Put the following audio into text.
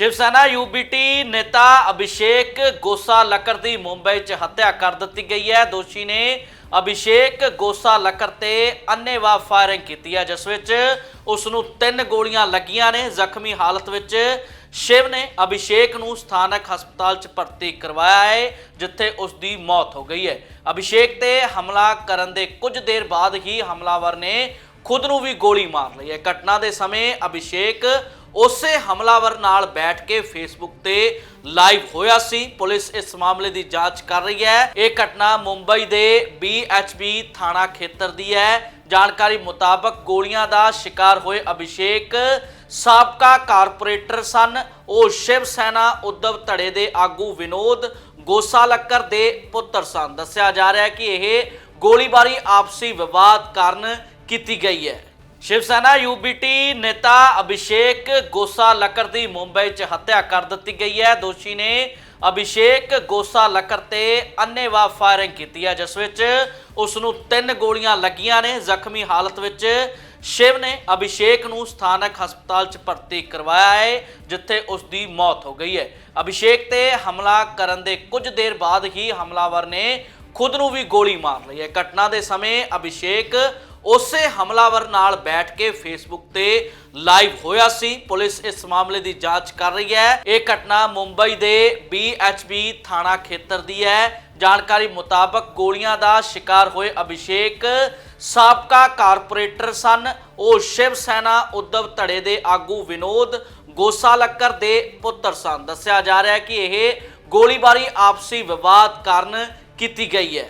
ਸ਼ਿਵ ਸੈਨਾ ਯੂਬੀਟੀ ਨੇਤਾ ਅਭਿਸ਼ੇਕ ਗੋਸਾ ਲੱਕਰ ਦੀ ਮੁੰਬਈ 'ਚ ਹੱਤਿਆ ਕਰ ਦਿੱਤੀ ਗਈ ਹੈ। ਦੋਸ਼ੀ ਨੇ ਅਭਿਸ਼ੇਕ ਗੋਸਾ ਲੱਕਰ ਤੇ ਅੰਨੇਵਾਹ ਫਾਇਰਿੰਗ ਕੀਤੀ ਹੈ, ਜਿਸ ਵਿੱਚ ਉਸ ਨੂੰ ਤਿੰਨ ਗੋਲੀਆਂ ਲੱਗੀਆਂ ਨੇ। ਜ਼ਖਮੀ ਹਾਲਤ ਵਿੱਚ ਸ਼ਿਵ ਨੇ ਅਭਿਸ਼ੇਕ ਨੂੰ ਸਥਾਨਕ ਹਸਪਤਾਲ 'ਚ ਭਰਤੀ ਕਰਵਾਇਆ ਹੈ, ਜਿੱਥੇ ਉਸ ਦੀ ਮੌਤ ਹੋ ਗਈ ਹੈ। ਅਭਿਸ਼ੇਕ ਤੇ ਹਮਲਾ ਕਰਨ ਦੇ ਕੁਝ ਦੇਰ ਬਾਅਦ ਹੀ ਹਮਲਾਵਰ ਨੇ ਖੁਦ ਨੂੰ ਵੀ ਗੋਲੀ ਮਾਰ ਲਈ ਹੈ। ਘਟਨਾ ਦੇ ਸਮੇਂ ਅਭਿਸ਼ੇਕ ਉਸੇ ਹਮਲਾਵਰ ਨਾਲ ਬੈਠ ਕੇ ਫੇਸਬੁੱਕ ਤੇ ਲਾਈਵ ਹੋਇਆ ਸੀ। ਪੁਲਿਸ ਇਸ ਮਾਮਲੇ ਦੀ ਜਾਂਚ ਕਰ ਰਹੀ ਹੈ। ਇਹ ਘਟਨਾ ਮੁੰਬਈ ਦੇ BHB ਥਾਣਾ ਖੇਤਰ ਦੀ ਹੈ। ਜਾਣਕਾਰੀ ਮੁਤਾਬਕ ਗੋਲੀਆਂ ਦਾ ਸ਼ਿਕਾਰ ਹੋਏ ਅਭਿਸ਼ੇਕ ਸਾਬਕਾ ਕਾਰਪੋਰੇਟਰ ਸਨ। ਉਹ ਸ਼ਿਵ ਸੈਨਾ ਉद्धਵ ਧੜੇ ਦੇ ਆਗੂ ਵਿਨੋਦ ਗੋਸਾਲੱਕਰ ਦੇ ਪੁੱਤਰ ਸਨ। ਦੱਸਿਆ ਜਾ ਰਿਹਾ ਹੈ ਕਿ ਇਹ ਗੋਲੀਬਾਰੀ ਆਪਸੀ ਵਿਵਾਦ ਕਾਰਨ ਕੀਤੀ ਗਈ ਹੈ। ਸ਼ਿਵ ਸੈਨਾ ਯੂਬੀਟੀ ਨੇਤਾ ਅਭਿਸ਼ੇਕ ਗੋਸਾ ਲੱਕਰ ਦੀ ਮੁੰਬਈ 'ਚ ਹੱਤਿਆ ਕਰ ਦਿੱਤੀ ਗਈ ਹੈ। ਦੋਸ਼ੀ ਨੇ ਅਭਿਸ਼ੇਕ ਗੋਸਾ ਲੱਕਰ ਤੇ ਅੰਨੇਵਾਹ ਫਾਇਰਿੰਗ ਕੀਤੀ ਹੈ, ਜਿਸ ਵਿੱਚ ਉਸ ਨੂੰ ਤਿੰਨ ਗੋਲੀਆਂ ਲੱਗੀਆਂ ਨੇ। ਜ਼ਖਮੀ ਹਾਲਤ ਵਿੱਚ ਸ਼ਿਵ ਨੇ ਅਭਿਸ਼ੇਕ ਨੂੰ ਸਥਾਨਕ ਹਸਪਤਾਲ 'ਚ ਭਰਤੀ ਕਰਵਾਇਆ ਹੈ, ਜਿੱਥੇ ਉਸ ਦੀ ਮੌਤ ਹੋ ਗਈ ਹੈ। ਅਭਿਸ਼ੇਕ ਤੇ ਹਮਲਾ ਕਰਨ ਦੇ ਕੁਝ ਦੇਰ ਬਾਅਦ ਹੀ ਹਮਲਾਵਰ ਨੇ ਖੁਦ ਨੂੰ ਵੀ ਗੋਲੀ ਮਾਰ ਲਈ ਹੈ। ਘਟਨਾ ਦੇ ਸਮੇਂ ਅਭਿਸ਼ੇਕ ਉਸੇ ਹਮਲਾਵਰ ਨਾਲ ਬੈਠ ਕੇ ਫੇਸਬੁੱਕ ਤੇ ਲਾਈਵ ਹੋਇਆ ਸੀ। ਪੁਲਿਸ ਇਸ ਮਾਮਲੇ ਦੀ ਜਾਂਚ ਕਰ ਰਹੀ ਹੈ। ਇਹ ਘਟਨਾ ਮੁੰਬਈ ਦੇ BHB ਥਾਣਾ ਖੇਤਰ ਦੀ ਹੈ। ਜਾਣਕਾਰੀ ਮੁਤਾਬਕ ਗੋਲੀਆਂ ਦਾ ਸ਼ਿਕਾਰ ਹੋਏ ਅਭਿਸ਼ੇਕ ਸਾਬਕਾ ਕਾਰਪੋਰੇਟਰ ਸਨ। ਉਹ ਸ਼ਿਵ ਸੈਨਾ ਉद्धਵ ਧੜੇ ਦੇ ਆਗੂ ਵਿਨੋਦ ਗੋਸਾਲੱਕਰ ਦੇ ਪੁੱਤਰ ਸਨ। ਦੱਸਿਆ ਜਾ ਰਿਹਾ ਹੈ ਕਿ ਇਹ ਗੋਲੀਬਾਰੀ ਆਪਸੀ ਵਿਵਾਦ ਕਾਰਨ ਕੀਤੀ ਗਈ ਹੈ।